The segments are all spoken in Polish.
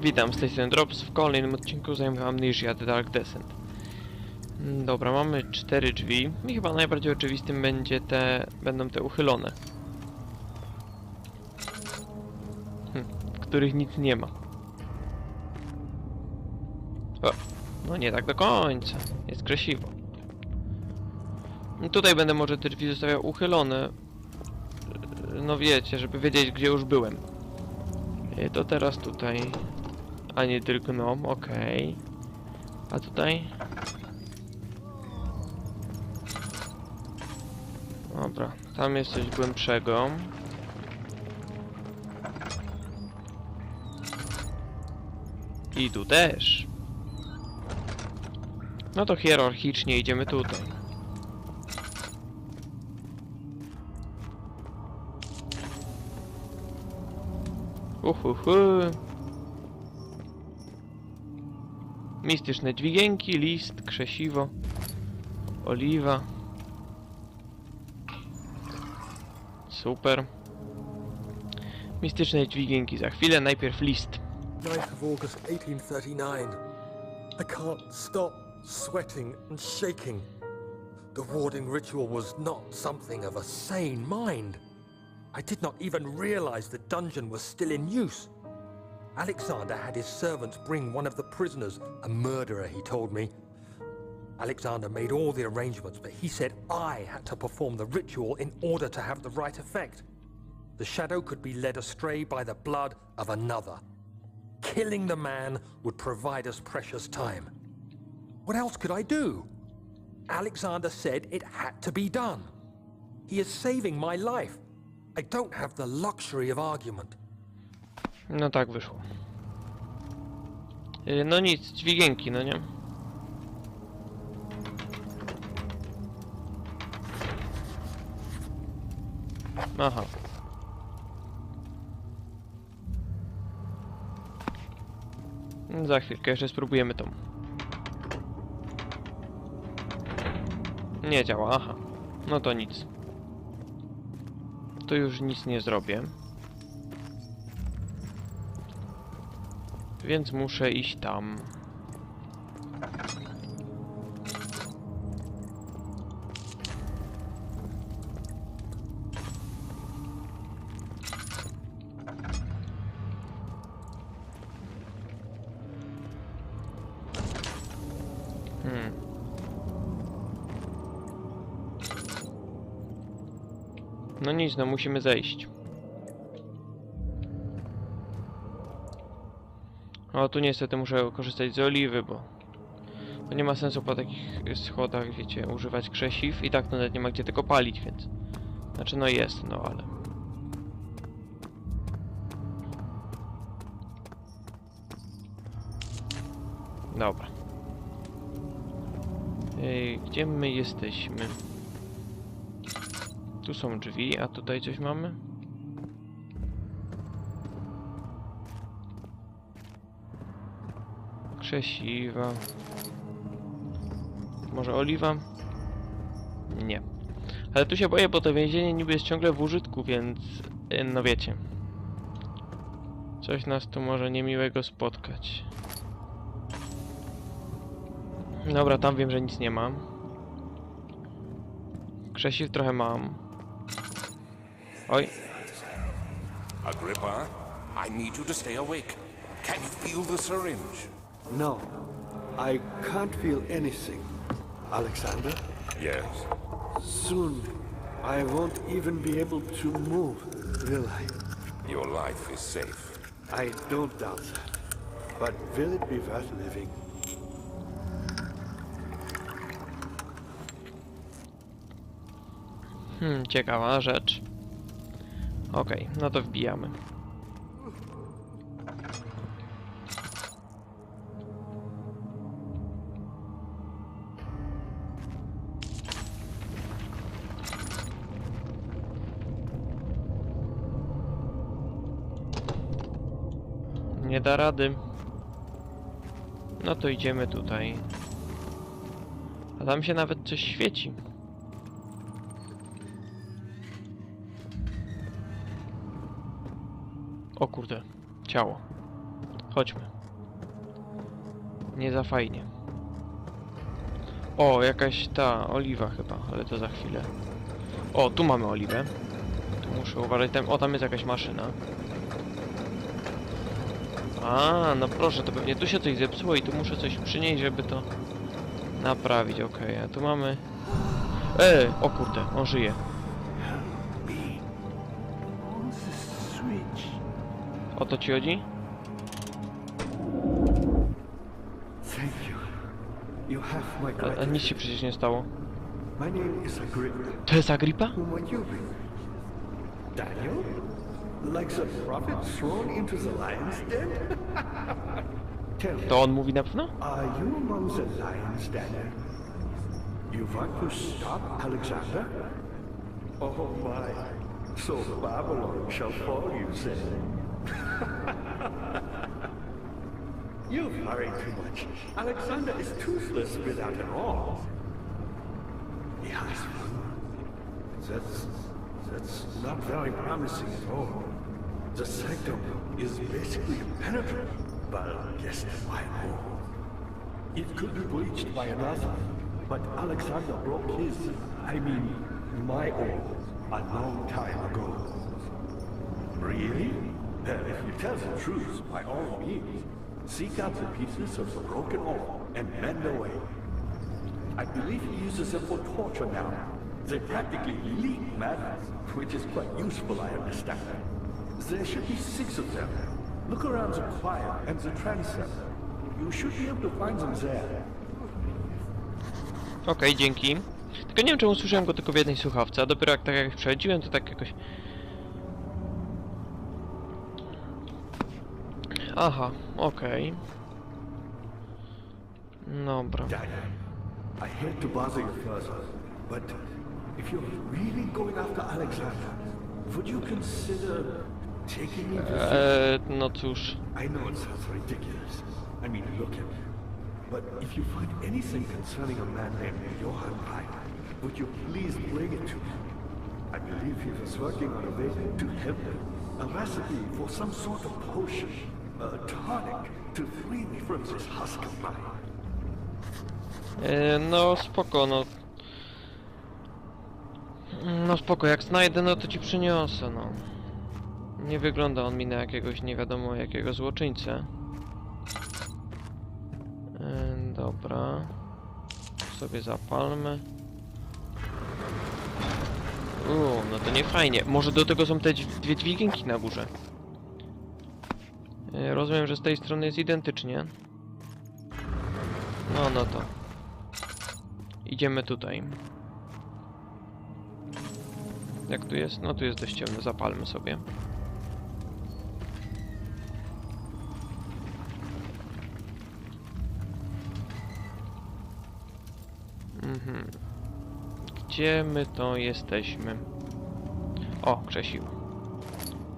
Witam, z tej strony Drops. W kolejnym odcinku zajmę Amnesia The Dark Descent. Mm, Dobra, mamy cztery drzwi i chyba najbardziej oczywistym będzie te, będą te uchylone. Hm, w których nic nie ma. O, no nie tak do końca. Jest krzesiwo. No Tutaj będę może te drzwi zostawiał uchylone. No wiecie, żeby wiedzieć gdzie już byłem. Y, To teraz tutaj. A nie drgną, okej. A tutaj? Dobra, tam jest coś głębszego. I tu też. No to hierarchicznie idziemy tutaj. Uhuhu. Mistyczne dźwigienki, list, krzesiwo, oliwa. Super. Mistyczne dźwigienki za chwilę, najpierw list. 9th of August 1839. I can't stop and shaking. The warding ritual was not something of a sane mind. I did not even realize the dungeon was still in use. Alexander had his servants bring one of the prisoners, a murderer, he told me. Alexander made all the arrangements, but he said I had to perform the ritual in order to have the right effect. The shadow could be led astray by the blood of another. Killing the man would provide us precious time. What else could I do? Alexander said it had to be done. He is saving my life. I don't have the luxury of argument. No tak wyszło. Y, No nic, dźwigienki, no nie? Aha. Za chwilkę jeszcze spróbujemy tą. Nie działa, aha. No to nic. To już nic nie zrobię. Więc muszę iść tam. Hmm. No nic, no musimy zejść. O, tu niestety muszę korzystać z oliwy, bo to nie ma sensu po takich schodach, wiecie, używać krzesiw i tak nawet nie ma gdzie tego palić, więc... Znaczy, no jest, no ale... Dobra. Ej, gdzie my jesteśmy? Tu są drzwi, a tutaj coś mamy? Krzesiwa. Może oliwa? Nie. Ale tu się boję, bo to więzienie niby jest ciągle w użytku, więc... y, No wiecie. Coś nas tu może niemiłego spotkać. Dobra, tam wiem, że nic nie mam. Krzesiw trochę mam. Oj, Agrippa, I need you to stay awake. Can you feel the syringe? No, I can't feel anything. Alexander, Yes. soon I won't even be able to move, will I? Your life is safe. I don't doubt that. But will it be worth living? Hmm, ciekawa rzecz. Okej, no to wbijamy. Nie da rady. No to idziemy tutaj. A tam się nawet coś świeci. O kurde, ciało. Chodźmy. Nie za fajnie. O, jakaś ta oliwa chyba, ale to za chwilę. O, tu mamy oliwę. Tu muszę uważać, tam, o tam jest jakaś maszyna. A, no proszę, to pewnie tu się coś zepsuło i tu muszę coś przynieść, żeby to naprawić, okej, a tu mamy... E, o kurde, on żyje. O to ci chodzi? A, a nic się przecież nie stało. Agrippa. To jest be? Daniel? Like the prophet thrown into the lion's den? Tell me, To on mówi na pewno? are you among the lions, Daniel? You want to stop Alexander? Oh my. So Babylon shall fall, you say? you hurry too much. Alexander is toothless without an all. Yes. That's that's not very promising at all. The sanctum is basically impenetrable, but guess why? It could be breached by another, but Alexander broke his, I mean, my oath, a long time ago. Really? Well, if you tell the truth, by all means, seek out the pieces of the broken oath and mend away. I believe he uses them for torture now. They practically leak matter, which is quite useful, I understand. There should be six of them. Look around the choir and the transept. You should be able to find them there. Okej, dzięki. Tylko nie wiem czemu słyszałem go tylko w jednej słuchawce, a dopiero jak tak jak przechodziłem to tak jakoś... Aha, okej. Dobra. Daniel, I hate to bother you further, but if you're really going after Alexander, would you consider Eee, no cóż. I know it sounds ridiculous. I mean, look at me. But if you find anything concerning a man named Johann Reich, would you please bring it to me? I believe he was working on a way to heaven, a recipe for some sort of potion, a tonic to free me from this husk of mine. Eee, no spoko, no. No spoko, jak znajdę, no to ci przyniosę, no. Nie wygląda on mi na jakiegoś nie wiadomo jakiego złoczyńcę. Dobra. Sobie zapalmy. Uuu, no to nie fajnie. Może do tego są te dwie dźwigienki na górze. Eee, rozumiem, że z tej strony jest identycznie. No, no to. Idziemy tutaj. Jak tu jest? No tu jest dość ciemno, zapalmy sobie. Gdzie my to jesteśmy? O, Krzesił.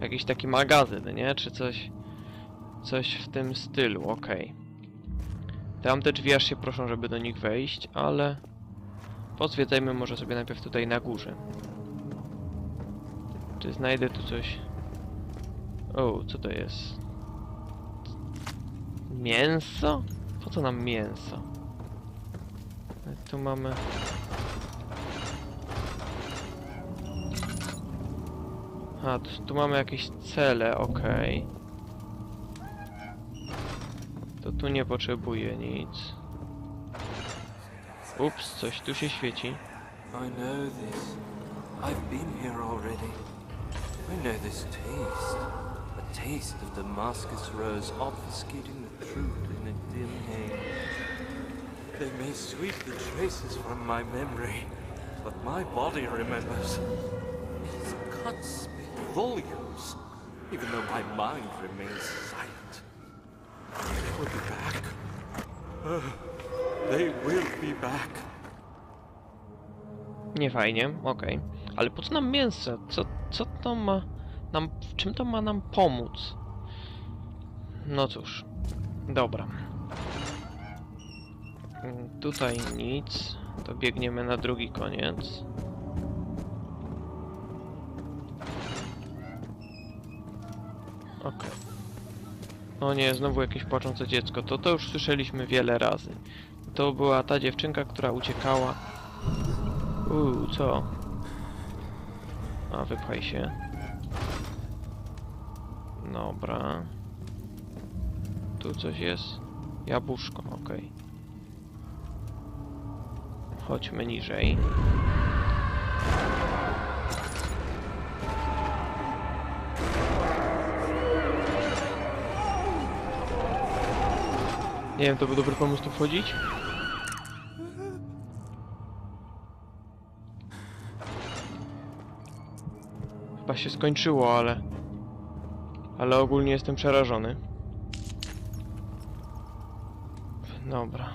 Jakiś taki magazyn, nie? Czy coś... Coś w tym stylu, okej. Tamte drzwi aż się proszą, żeby do nich wejść, ale... Pozwiedzajmy może sobie najpierw tutaj na górze. Czy znajdę tu coś... O, co to jest? Mięso? Po co nam mięso? Tu mamy... A, tu, tu mamy jakieś cele, okej. To tu nie potrzebuję nic. Ups, coś tu się świeci. They may sweep the traces from my memory, but my body remembers. Volumes, even though my mind remains silent. They will be back. Uh, they will be back. Nie fajnie, okej. Ale po co nam mięso? Co, co to ma nam... W czym to ma nam pomóc? No cóż. Dobra. Tutaj nic. To biegniemy na drugi koniec. O nie, znowu jakieś płaczące dziecko. To to już słyszeliśmy wiele razy. To była ta dziewczynka, która uciekała. Uuu, co? A, wypchaj się. Dobra. Tu coś jest. Jabłuszko, okej. Chodźmy niżej. Nie wiem, to był dobry pomysł tu wchodzić? Chyba się skończyło, ale... Ale ogólnie jestem przerażony. Dobra.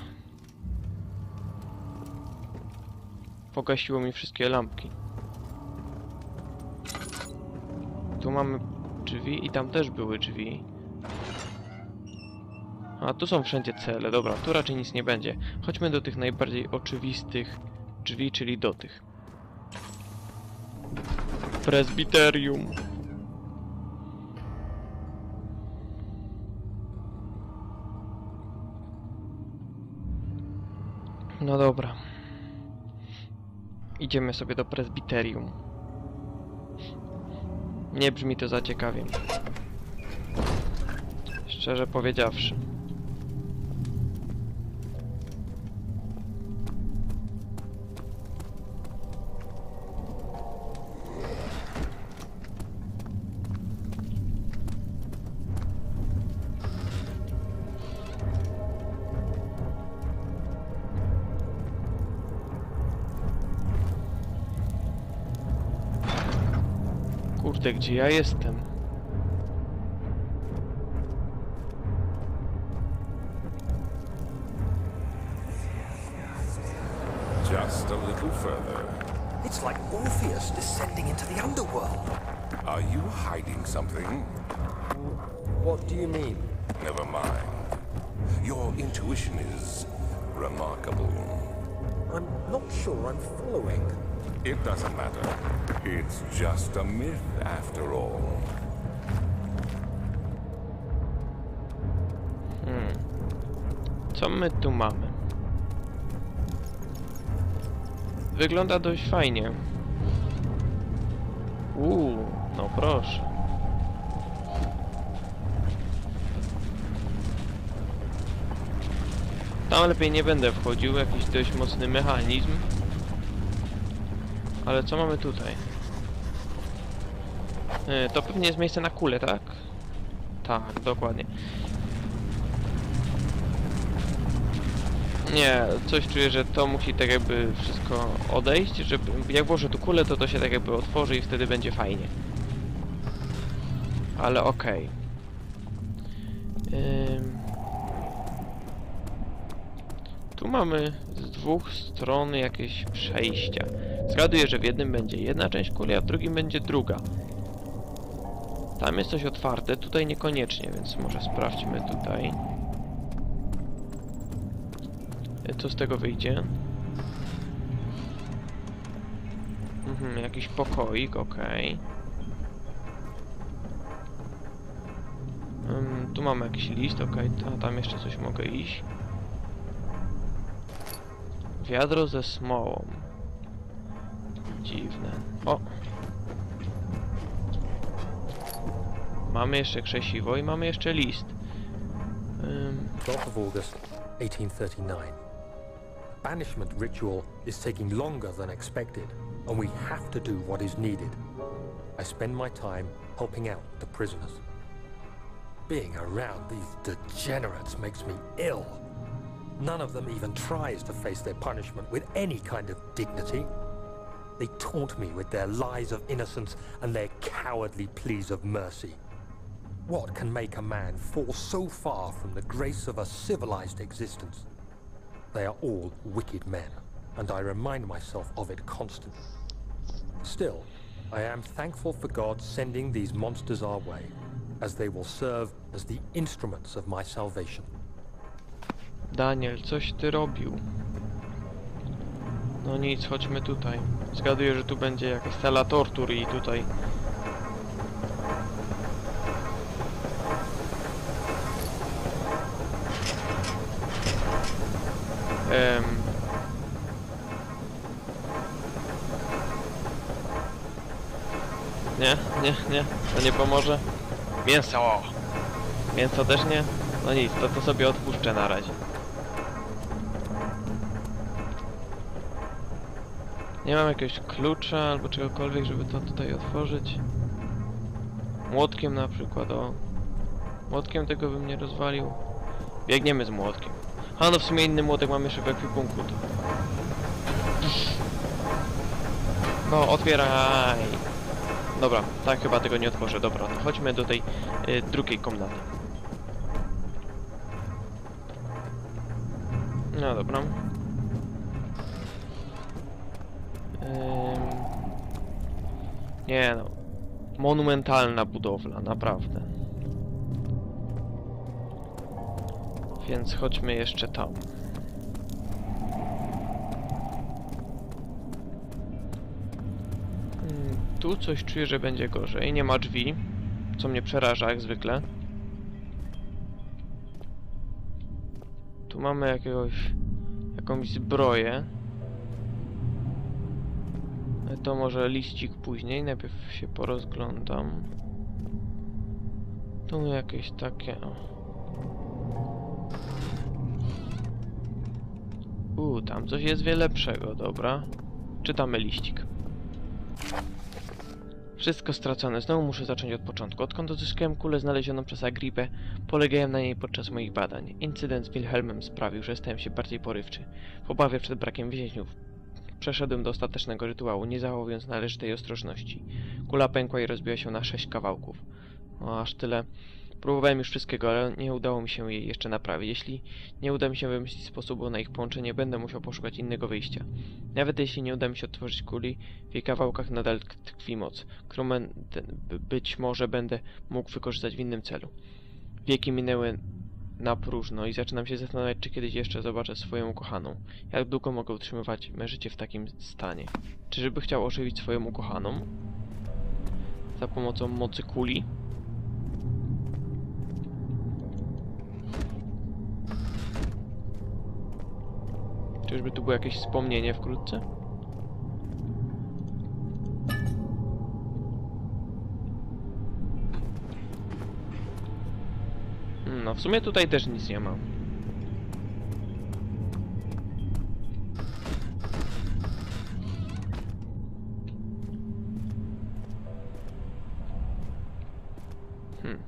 Pogasiło mi wszystkie lampki. Tu mamy drzwi i tam też były drzwi. A tu są wszędzie cele, dobra, tu raczej nic nie będzie. Chodźmy do tych najbardziej oczywistych drzwi, czyli do tych. Presbiterium. No dobra. Idziemy sobie do presbiterium. Nie brzmi to za ciekawie. Szczerze powiedziawszy. Kurde, gdzie ja jestem? Just a little further. It's like Orpheus descending into the underworld. Are you hiding something? What do you mean? Never mind. Your intuition is remarkable. I'm not sure I'm following. It doesn't matter. It's just a myth after all. Co my tu mamy? Wygląda dość fajnie. Uuu, no proszę. Tam lepiej nie będę wchodził, jakiś dość mocny mechanizm. Ale co mamy tutaj? E, To pewnie jest miejsce na kulę, tak? Tak, dokładnie. Nie, coś czuję, że to musi tak jakby wszystko odejść, żeby jak włożę tu kulę, to to się tak jakby otworzy i wtedy będzie fajnie. Ale okej. Ym. Tu mamy z dwóch stron jakieś przejścia. Zgaduję, że w jednym będzie jedna część kuli, a w drugim będzie druga. Tam jest coś otwarte, tutaj niekoniecznie, więc może sprawdźmy tutaj. E, Co z tego wyjdzie? Mhm, jakiś pokoik, okej. Ym, tu mamy jakiś list, okej, ta- tam jeszcze coś mogę iść. Wiadro ze smołą. Dziwne. O! Mamy jeszcze krzesiwo i mamy jeszcze list. Ym, 12th of August, 1839. Banishment ritual is taking longer than expected, and we have to do what is needed. I spend my time helping out the prisoners. Being around these degenerates makes me ill. None of them even tries to face their punishment with any kind of dignity. They taunt me with their lies of innocence and their cowardly pleas of mercy. What can make a man fall so far from the grace of a civilized existence? They are all wicked men, and I remind myself of it constantly. Still, I am thankful for God sending these monsters our way, as they will serve as the instruments of my salvation. Daniel, coś ty robił. No nic, chodźmy tutaj. Zgaduję, że tu będzie jakaś sala tortur i tutaj... Ehm... Nie, nie, nie, to nie pomoże. Mięso! Mięso też nie? No nic, to to sobie odpuszczę na razie. Nie mam jakiegoś klucza albo czegokolwiek, żeby to tutaj otworzyć. Młotkiem na przykład, o. Młotkiem tego bym nie rozwalił. Biegniemy z młotkiem. A no w sumie inny młotek mam jeszcze w ekwipunku. To. No, otwieraj! Dobra, tak chyba tego nie otworzę. Dobra, to chodźmy do tej y, drugiej komnaty. No dobra. Nie no. Monumentalna budowla, naprawdę. Więc chodźmy jeszcze tam. Mm, Tu coś czuję, że będzie gorzej. Nie ma drzwi, co mnie przeraża jak zwykle. Tu mamy jakiegoś... jakąś zbroję. To może liścik później, najpierw się porozglądam. Tu jakieś takie... U, tam coś jest wiele lepszego, dobra. Czytamy liścik. Wszystko stracone, znowu muszę zacząć od początku. Odkąd odzyskałem kulę znalezioną przez Agripę, polegałem na niej podczas moich badań. Incydent z Wilhelmem sprawił, że stałem się bardziej porywczy. W obawie przed brakiem więźniów, przeszedłem do ostatecznego rytuału, nie zachowując należytej ostrożności. Kula pękła i rozbiła się na sześć kawałków. O, aż tyle. Próbowałem już wszystkiego, ale nie udało mi się jej jeszcze naprawić. Jeśli nie uda mi się wymyślić sposobu na ich połączenie, będę musiał poszukać innego wyjścia. Nawet jeśli nie uda mi się otworzyć kuli, w jej kawałkach nadal tkwi- moc, którą być może będę mógł wykorzystać w innym celu. Wieki minęły na próżno i zaczynam się zastanawiać, czy kiedyś jeszcze zobaczę swoją ukochaną. Jak długo mogę utrzymywać me życie w takim stanie? Czyżby chciał ożywić swoją ukochaną? Za pomocą mocy kuli? Czyżby tu było jakieś wspomnienie wkrótce? Hmm, No w sumie tutaj też nic nie ma. Hmm.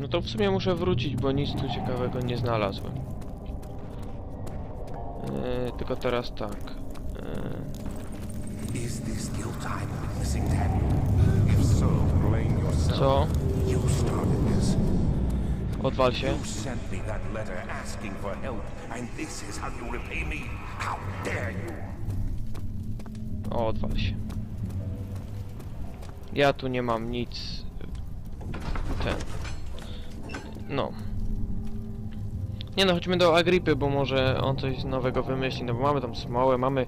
No to w sumie muszę wrócić, bo nic tu ciekawego nie znalazłem. Eee, tylko teraz tak. Yourself. co? Odwal się. Sent me that letter asking for help, and this is how you repay me? How dare you? O, odwal się. Ja tu nie mam nic. Ten. No. Nie no, chodźmy do Agripy, bo może on coś nowego wymyśli, no bo mamy tam smołę, mamy...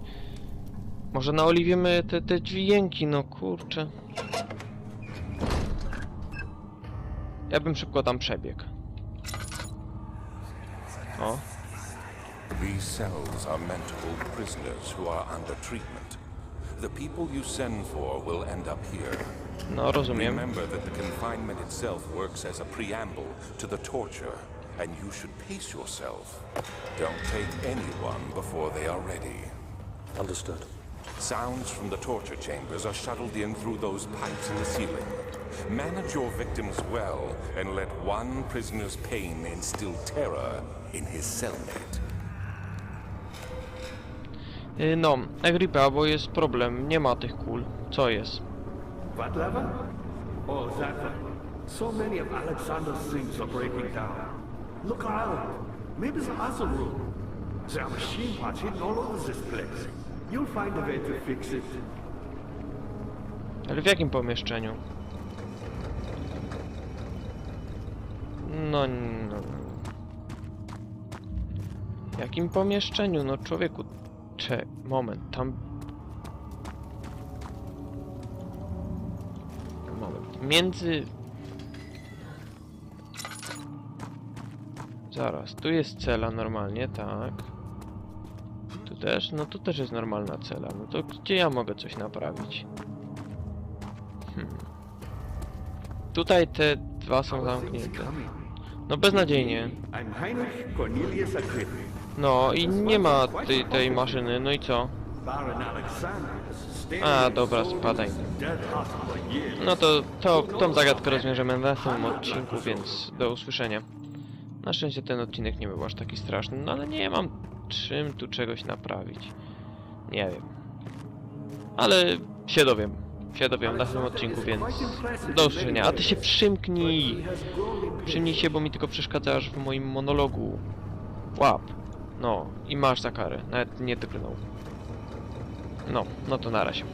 Może naoliwiemy te, te dźwięki, no kurczę. Ja bym szybko tam przebiegł. O, These cells are meant to hold prisoners who are under treatment. The people you send for will end up here. no rozumiem. Remember that the confinement itself works as a preamble to the torture, and you should pace yourself. Don't take anyone before they are ready. Understood. Sounds from the torture chambers are shuttled in through those pipes in the ceiling. Manage your victims well, and let one prisoner's pain instill terror in his cellmate. Y, No, Agripa, bo jest problem, nie ma tych kul. Co jest? What lever? Oh, that. So many of Alexander's things are breaking down. Look around. Maybe the other room. There are machine parts hidden all over this place. You'll find a way to fix it. Ale w jakim pomieszczeniu? No, no. W jakim pomieszczeniu? No człowieku, cze... Moment, tam... Moment, między... Zaraz, tu jest cela normalnie, tak. Tu też? No tu też jest normalna cela. No to gdzie ja mogę coś naprawić? Tutaj te dwa są zamknięte. No beznadziejnie. No i nie ma tej, tej maszyny, no i co? A, dobra, spadaj. No to, to tą zagadkę rozwiążemy w następnym odcinku, więc do usłyszenia. Na szczęście ten odcinek nie był aż taki straszny, no ale nie mam czym tu czegoś naprawić. Nie wiem. Ale się dowiem. Się dowiem w następnym odcinku, więc do usłyszenia. A ty się przymknij! Przymknij się, bo mi tylko przeszkadzasz w moim monologu. Łap. No, i masz za karę. Nawet nie drgnął. No, no to na razie.